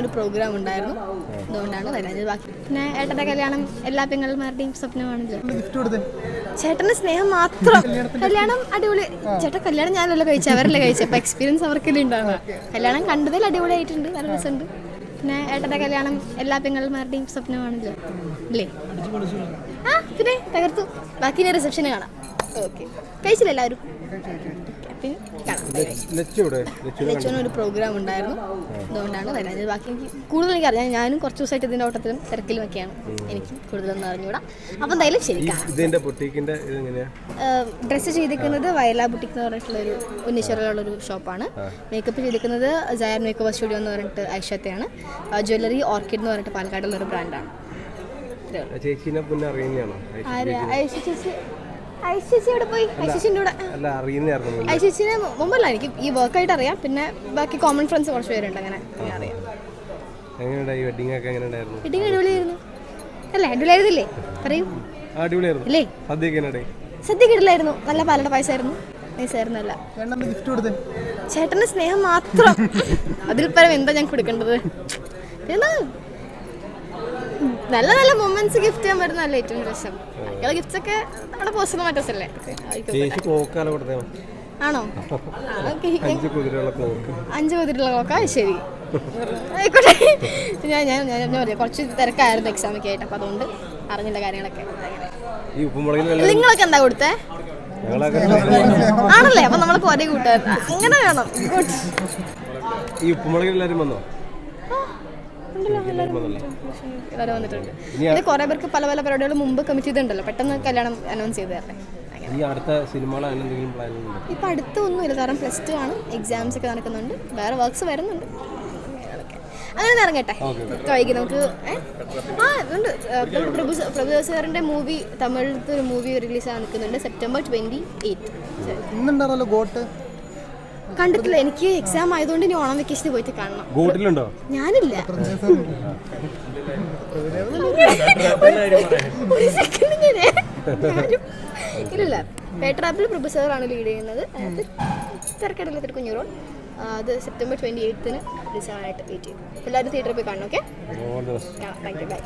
ഒരു പ്രോഗ്രാം ഉണ്ടായിരുന്നു. അതുകൊണ്ടാണ് വരാഞ്ഞത് ബാക്കി പിന്നെ ഏട്ടന്റെ കല്യാണം എല്ലാ പെങ്ങന്മാരുടെയും സ്വപ്നമാണല്ലോ. ചേട്ടന്റെ സ്നേഹം മാത്രം. കല്യാണം അടിപൊളി. ചേട്ടൻ കല്യാണം ഞാനല്ല കഴിച്ചു? അവരല്ല കഴിച്ചു? അപ്പൊ എക്സ്പീരിയൻസ് അവർക്കല്ലേ ഉണ്ടാവുക. കല്യാണം കണ്ടതിൽ അടിപൊളിയായിട്ടുണ്ട്. നല്ല രസമുണ്ട്. പിന്നെ ഏട്ടന്റെ കല്യാണം എല്ലാ പെങ്ങന്മാരുടെയും സ്വപ്നമാണല്ലോ. അല്ലേ? ആ പിന്നെ തകർത്തു. ബാക്കി റിസപ്ഷന് കാണാം. ഓക്കെ. കഴിച്ചില്ല എല്ലാവരും ലച്ചുവിന് ഒരു പ്രോഗ്രാം ഉണ്ടായിരുന്നു. അതുകൊണ്ടാണ് വരാഞ്ഞത്. ബാക്കി എനിക്ക് കൂടുതൽ എനിക്കറിയാം ഞാനും കുറച്ച് ദിവസമായിട്ട് ഇതിന്റെ ഓട്ടത്തിലും തിരക്കിലും ഒക്കെയാണ് എനിക്ക് കൂടുതലൊന്നും അറിഞ്ഞുകൂടാ. അപ്പം എന്തായാലും ശരി കാണാം ഇതിന്റെ പൊട്ടീക്കിന്റെ ഇത് എങ്ങനെയാ? ഡ്രസ്സ് ചെയ്തിരിക്കുന്നത് വയലാ ബുട്ടിക് എന്ന് പറഞ്ഞിട്ടുള്ള ഒരു ഉന്നശ്വരയിലുള്ള ഒരു ഷോപ്പാണ് മേക്കപ്പ് ചെയ്തിരിക്കുന്നത് ജയർ മേക്കപ്പ് സ്റ്റുഡിയോ എന്ന് പറഞ്ഞിട്ട് ഐഷത്തെയാണ്. ജ്വല്ലറി ഓർക്കിഡ് എന്ന് പറഞ്ഞിട്ട് പാലക്കാടുള്ള ഒരു ബ്രാൻഡാണ് ചേച്ചിനെ പിന്നെ അറിയുന്നതാണോ? ചേച്ചി അല്ല അറിയുന്നതായിരുന്നു മുമ്പല്ല എനിക്ക് ഈ വർക്കായിട്ട് അറിയാം. പിന്നെ ബാക്കി കോമൺ ഫ്രണ്ട്സ് കുറച്ച് പേരുണ്ട് അങ്ങനെ ഞാൻ അറിയാം. എങ്ങനെയുണ്ടായി വെഡിങ് ഒക്കെ എങ്ങനെ ഉണ്ടായിരുന്നു വെഡിങ് അടിപൊളിയായിരുന്നു. അല്ലേ അടിപൊളിയായിരുന്നില്ലേ? പറയൂ. അടിപൊളിയായിരുന്നു. അല്ലേ സദ്യയൊക്കെ എങ്ങനെ സദ്യ കിടിലായിരുന്നു നല്ല പാലട പായസമായിരുന്നു നൈസായിരുന്നു അല്ല ഗിഫ്റ്റ് കൊടുത്തേ. ചേട്ടന്റെ സ്നേഹം മാത്രം. അതിൽ പരം എന്താ ഞാൻ കൊടുക്കേണ്ടത്? പിന്നെ നല്ല നല്ല മൊമെന്റ്സ് ഗിഫ്റ്റ് ചെയ്യാൻ പറ്റുന്നതല്ലേ ഏറ്റവും രസം ബാക്കിയുള്ള ഗിഫ്റ്റ്സ് ഒക്കെ നമ്മുടെ പേഴ്സണൽ മാറ്റേഴ്സ് അല്ലേ? ആണോ അഞ്ചു കുതിരയുള്ള കുതിരുള്ള ശരി. ആയിക്കോട്ടെ. ഞാൻ ഞാൻ ഞാൻ പറയാം. കുറച്ച് തിരക്കായിരുന്നു എക്സാം ഒക്കെ ആയിട്ട്. അപ്പം അതുകൊണ്ട് അറിഞ്ഞില്ല കാര്യങ്ങളൊക്കെ. നിങ്ങളൊക്കെ എന്താ കൊടുത്തേ? ആണല്ലേ? അപ്പൊ നമ്മളൊക്കെ ഒരേ കൂട്ടുകാരനാ അങ്ങനെ വേണം. ഈ ഉപ്പുമുളകിൽ എല്ലാവരും വന്നോ? എല്ലാവരും വന്നിട്ടുണ്ട്. ഇത് കുറേ പേർക്ക് പല പല പരിപാടികൾ മുമ്പ് കമ്മിറ്റ് ചെയ്തിട്ടുണ്ടല്ലോ. പെട്ടെന്ന് കല്യാണം അനൗൺസ് ചെയ്ത് തരട്ടെ. ഈ അടുത്ത സിനിമകൾ എന്തെങ്കിലും പ്ലാൻ ഇപ്പം അടുത്തൊന്നുമില്ല കാരണം പ്ലസ് ടു ആണ്. എക്സാംസ് ഒക്കെ നടക്കുന്നുണ്ട്. വേറെ വർക്ക്സ് വരുന്നുണ്ട്. അങ്ങനെ ഇറങ്ങട്ടെ. വൈകി നമുക്ക് ആ ഉണ്ട്. പ്രഭു പ്രഭു മൂവി തമിഴത്തെ ഒരു മൂവി റിലീസ് ആകാൻ നിൽക്കുന്നുണ്ട്. September twenty eight GOAT? കണ്ടിട്ടില്ല. എനിക്ക് എക്സാം ആയതുകൊണ്ട് ഇനി ഓണം വെക്കേഷന് പോയിട്ട് കാണണം. ഗോട്ടിലുണ്ടോ ഞാനില്ല. ഒരു സെക്കൻഡ് ഇങ്ങനെ. ഞാനും- ഇല്ലില്ല. പേട്ടറാപ്പിൽ പ്രഭു സാറാണ് ലീഡ് ചെയ്യുന്നത്. അതിനകത്ത് തിരക്കടയിലത്തൊരു കുഞ്ഞു റോൾ അത് സെപ്റ്റംബർ ട്വന്റി എയ്ത്തിന് റിലീസ് ആയിട്ട് വെയിറ്റ് ചെയ്യും എല്ലാവരും തിയേറ്ററിൽ പോയി കാണണം ഓക്കെ താങ്ക് യു ബൈ